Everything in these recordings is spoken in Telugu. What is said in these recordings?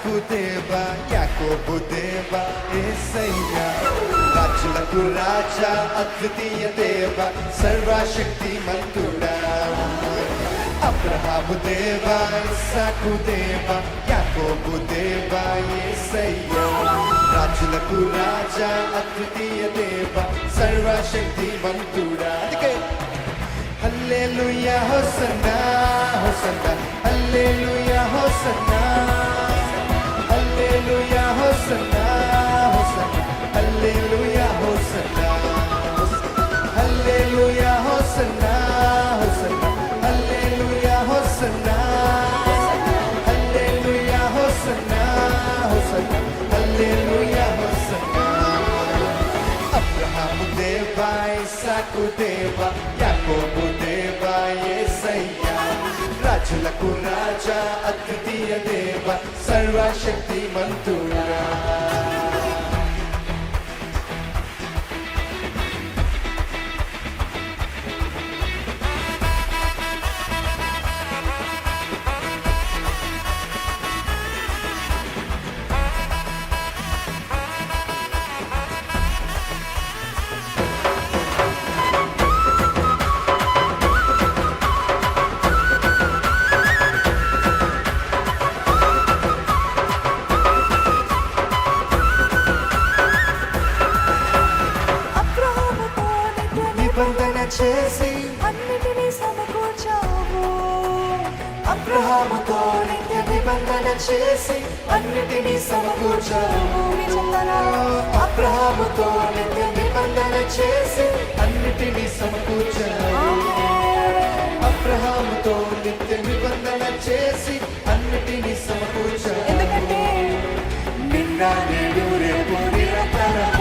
దేవా సాకు దేవా యాకోబు దేవా ఏసయ్యా రాజులకు రాజా అద్వితీయ దేవ సర్వశక్తి మంతుడా అబ్రహాము దేవా ఇస్సాకు దేవా యాకోబు దేవా ఏసయ్యా రాజులకు రాజా అద్వితీయ దేవ సర్వశక్తి మంతుడా అందుకే హల్లెలూయా హోసన్నా హోసన్నా హల్లెలూయా హోసన్నా అద్వితీయ దేవ సర్వశక్తి మంతుడా చేసి అన్నిటినీ సమకూర్చావు. అబ్రహాముతో నిత్య నిబంధన చేసి అన్నిటినీ సమకూర్చావు. అబ్రహాముతో నిత్య నిబంధన చేసి అన్నిటినీ సమకూర్చావు. అబ్రహాముతో నిత్య నిబంధన చేసి అన్నిటినీ సమకూర్చావు. ఎందుకంటే నిన్న నేడు రేపు నిరంతరము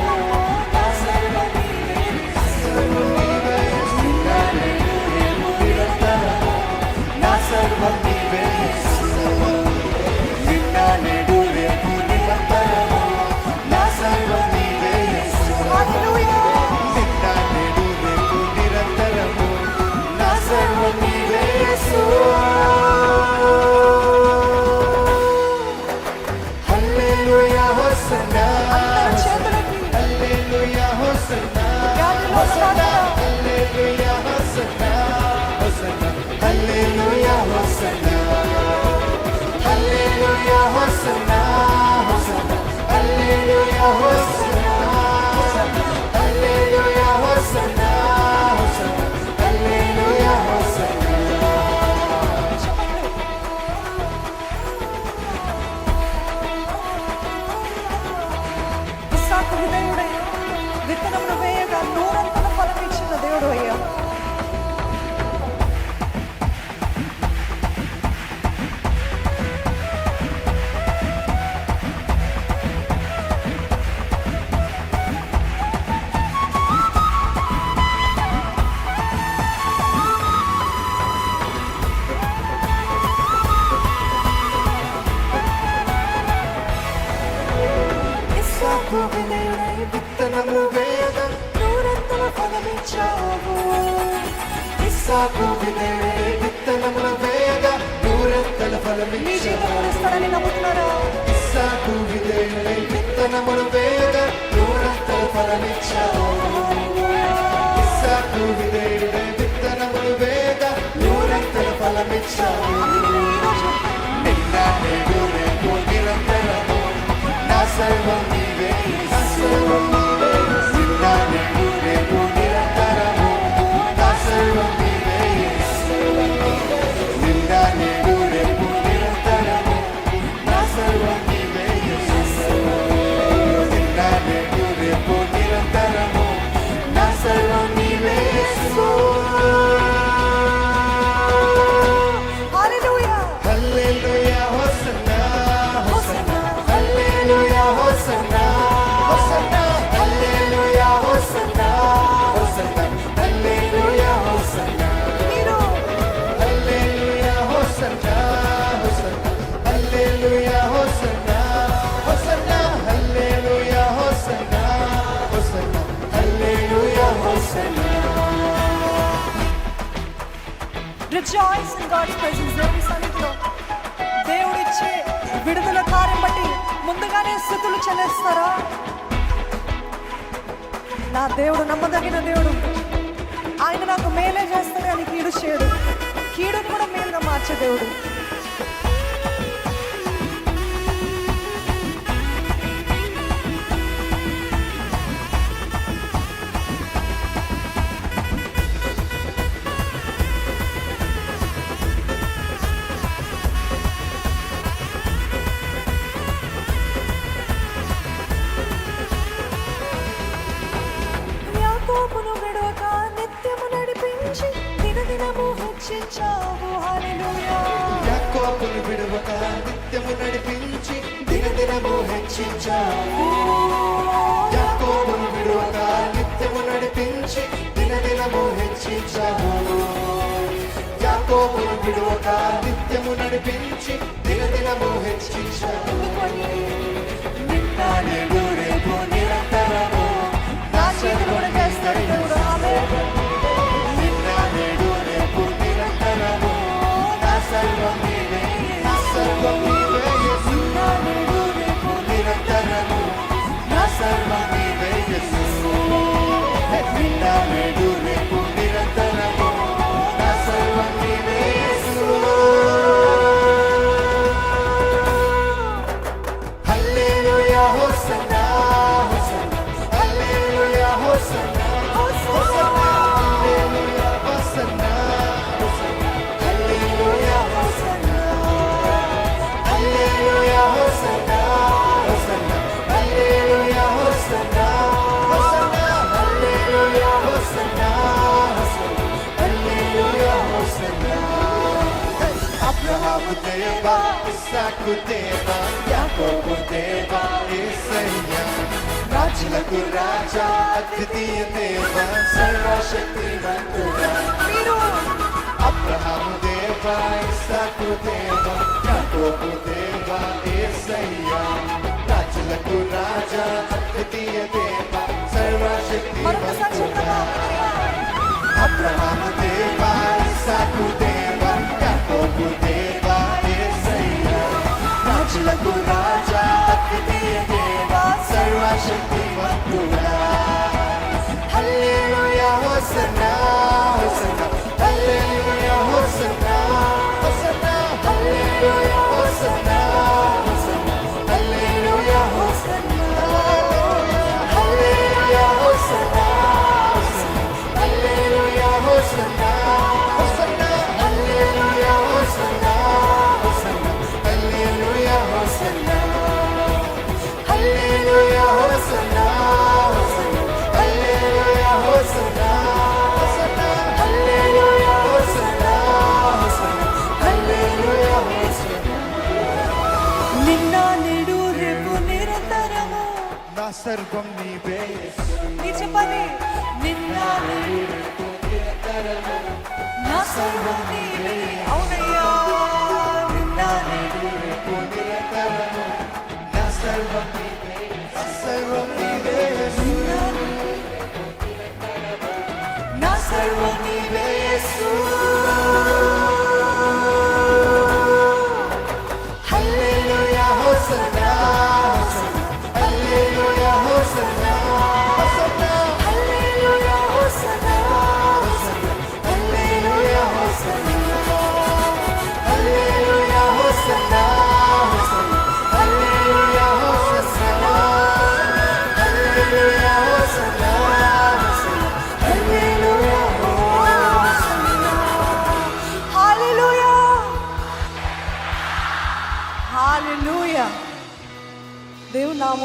Hosanna, Hallelujah, Hosanna, Hallelujah, Hosanna, Hosanna, Hallelujah, Hosanna. ఇస్సాకు వినేవే విత్తనములు ఫలమిచ్చావు జీవితంలో ఇస్తాడని నమ్ముతున్నారా ఇస్సాకు విధేయుడై విత్తనములు వేయగా నూరంతల ఫలమిచ్చావు ఇస్సాకు విధేయుడై విత్తనములు వేయగా నూరంతల ఫలమిచ్చావు రిజాయిస్ ఇన్ గాడ్స్ ప్రెసెన్స్ దేవుని సన్నిధిలో దేవుడి విడుదల కార్యం బట్టి ముందుగానే స్థుతులు చెల్లిస్తారా? నా దేవుడు నమ్మదగిన దేవుడు ఆయన నాకు మేలే చేస్తాడు అని కీడు చేయడు. కీడును కూడా మేలుగా మార్చే దేవుడు. హెచ్చించావు కోపులు విడవక నిత్యము నడిపించి దిన దినము హెచ్చించావు కోపులు విడవక నిత్యము నడిపించి దిన దినము హెచ్చించావు కోపులు విడవక నిత్యము నడిపించి దిన దినము హెచ్చించావు దేవా ఇస్సాకు దేవా యాకోబు దేవా యేసయ్యా రాజులకు రాజా అద్వితీయ దేవా సర్వశక్తివంతుడా మీరు అబ్రహాము దేవా ఇస్సాకు దేవా యాకోబు దేవా యేసయ్యా రాజులకు రాజా అద్వితీయ దేవా సర్వశక్తివంతుడా చెప్తామా అబ్రహాము దేవా ఇస్సాకు దేవా సర్వం నీవే చెప్పండి. నిన్న నేడు నా సర్వం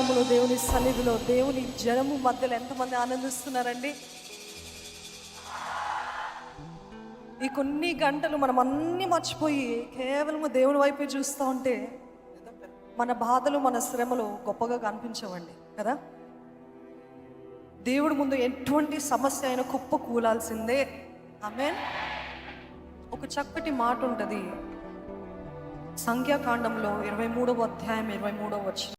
నామములో దేవుని సన్నిధిలో దేవుని జనము మధ్యలో ఎంతమంది ఆనందిస్తున్నారండి? ఈ కొన్ని గంటలు మనం అన్ని మర్చిపోయి కేవలము దేవుని వైపే చూస్తూ ఉంటే మన బాధలు మన శ్రమలు గొప్పగా కనిపించవండి కదా? దేవుడి ముందు ఎటువంటి సమస్య అయినా కుప్ప కూలాల్సిందే. ఆమె ఒక చక్కటి మాట ఉంటుంది. సంఖ్యాకాండంలో ఇరవై మూడవ అధ్యాయం ఇరవై మూడవ వచ్చిన